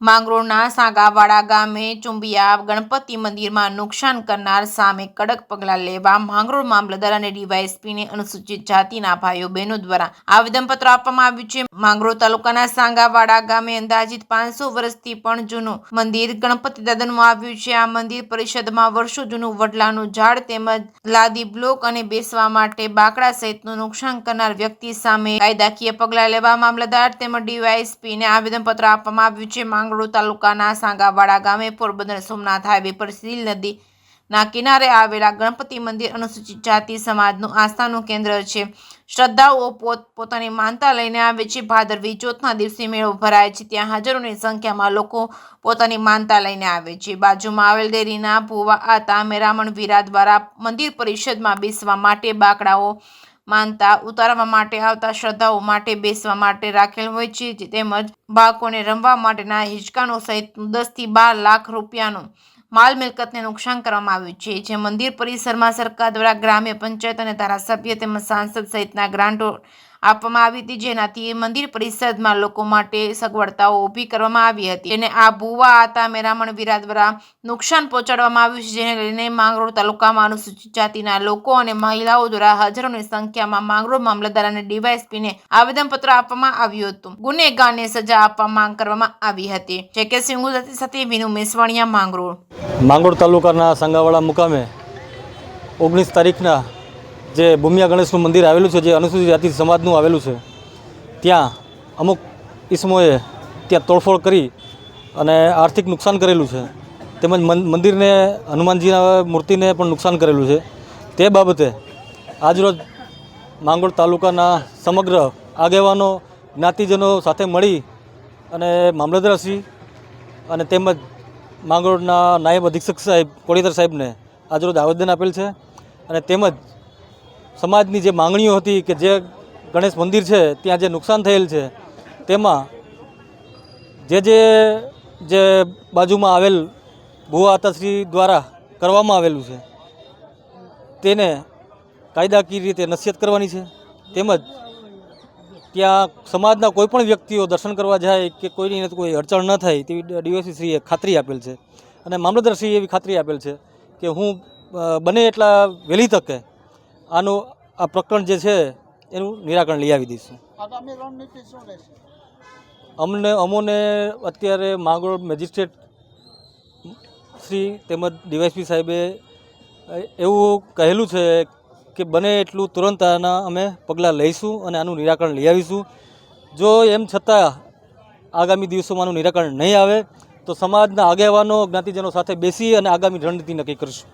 માંગરોળના સાગાવાડા ગામે ચુંબિયા ગણપતિ મંદિરમાં નુકસાન કરનાર સામે કડક પગલાં લેવા માંગરોળ મામલતદાર અને ડીવાયએસપીને અનુસૂચિત જાતિના ભાઈઓ બહેનો દ્વારા આવેદનપત્ર આપવામાં આવ્યું છે. માંગરોળ તાલુકાના સાંગાવાડા ગામે અંદાજિત પાંચસો વર્ષથી પણ જૂનું મંદિર ગણપતિ દાદાનું આવ્યું છે. આ મંદિર પરિષદમાં વર્ષો જૂનું વડલાનું ઝાડ તેમજ લાદી બ્લોક અને બેસવા માટે બાકડા સહિતનું નુકસાન કરનાર વ્યક્તિ સામે કાયદાકીય પગલાં લેવા મામલતદાર તેમજ ડીવાયએસપીને આવેદનપત્ર આપવામાં આવ્યું છે. માંગરોળ તાલુકાના સાંગાવાડા ગામે પોરબંદર સોમનાથ હાઈવે પર સીલ નદી ના કિનારે આવેલા ગણપતિ મંદિર અનુસૂચિત જાતિ સમાજનું આસ્થાનું કેન્દ્ર છે. શ્રદ્ધાળુઓ પોત, પોતાની માનતા લઈને આવે છે. ભાદરવી ચોથના દિવસે મેળો ભરાય છે. ત્યાં હજારોની સંખ્યામાં લોકો પોતાની માનતા લઈને આવે છે. બાજુમાં આવેલ ડેરીના ભુવા આતા મેરામણ વીરા દ્વારા મંદિર પરિષદમાં બેસવા માટે બાકડાઓ માનતા ઉતારવા માટે આવતા શ્રદ્ધાઓ માટે બેસવા માટે રાખેલ હોય છે તેમજ બાળકોને રમવા માટેના હિંચકાનો સહિત દસથી બાર લાખ રૂપિયાનું માલ મિલકતને નુકસાન કરવામાં આવ્યું છે. જે મંદિર પરિસરમાં સરકાર દ્વારા ગ્રામ્ય પંચાયત અને ધારાસભ્ય તેમજ સાંસદ સહિતના ગ્રાન્ટો આપવામાં આવી હતી. જેનાથી મંદિર પરિષદમાં લોકો માટે સગવડતાઓ ઊભી કરવામાં આવી હતી અને આ ભુવા આતા મેરામણ વીરા દ્વારા નુકસાન પહોંચાડવામાં આવ્યું છે, જેને લઈને માંગરોળ તાલુકામાં અનુસૂચિત જાતિના લોકો અને મહિલાઓ દ્વારા હજારોની સંખ્યામાં માંગરોળ મામલતદાર અને ડીવાયએસપીને આવેદનપત્ર આપવામાં આવ્યું હતું. ગુનેગારને સજા આપવા માંગ કરવામાં આવી હતી. જે કે સિંગુ સાથે વિનુ મેસવાણિયા, માંગરોળ. માંગરોળ તાલુકાના સંગાવાડા મુકામે ઓગણીસ તારીખના જે ભૂમિયા ગણેશનું મંદિર આવેલું છે, જે અનુસૂચિત જાતિ સમાજનું આવેલું છે, ત્યાં અમુક ઈસમોએ ત્યાં તોડફોડ કરી અને આર્થિક નુકસાન કરેલું છે. તેમજ મંદિરને, હનુમાનજીના મૂર્તિને પણ નુકસાન કરેલું છે. તે બાબતે આજરોજ માંગરોળ તાલુકાના સમગ્ર આગેવાનો, જ્ઞાતિજનો સાથે મળી અને મામલતદારશ્રી અને તેમજ માંગરોળના નાયબ અધિક્ષક સાહેબ કોળીધર સાહેબને આજરોજ આવેદન આપેલ છે અને તેમજ સમાજની જે માંગણીઓ હતી કે જે ગણેશ મંદિર છે, ત્યાં જે નુકસાન થયેલ છે, તેમાં જે જે જે બાજુમાં આવેલ ભુવા આતાશ્રી દ્વારા કરવામાં આવેલું છે, તેને કાયદાકીય રીતે નસીહત કરવાની છે. તેમજ ત્યાં સમાજના કોઈ પણ વ્યક્તિઓ દર્શન કરવા જાય કે કોઈની કોઈ અડચણ ન થાય તેવી ડીઓસી શ્રીએ ખાતરી આપેલ છે. અને મામલતદારશ્રીએ એવી ખાતરી આપેલ છે કે હું બને એટલા વહેલી તકે આનું આ પ્રકરણ જે છે એનું નિરાકરણ લઈ આવી દઈશું. અમને અમોને અત્યારે માંગરોળ મેજિસ્ટ્રેટ શ્રી તેમજ ડીવાયસપી સાહેબે એવું કહેલું છે કે બને એટલું તુરંત આના અમે પગલાં લઈશું અને આનું નિરાકરણ લઈ આવીશું. જો એમ છતાં આગામી દિવસોમાં આનું નિરાકરણ નહીં આવે તો સમાજના આગેવાનો જ્ઞાતિજનો સાથે બેસી અને આગામી રણનીતિ નક્કી કરીશું.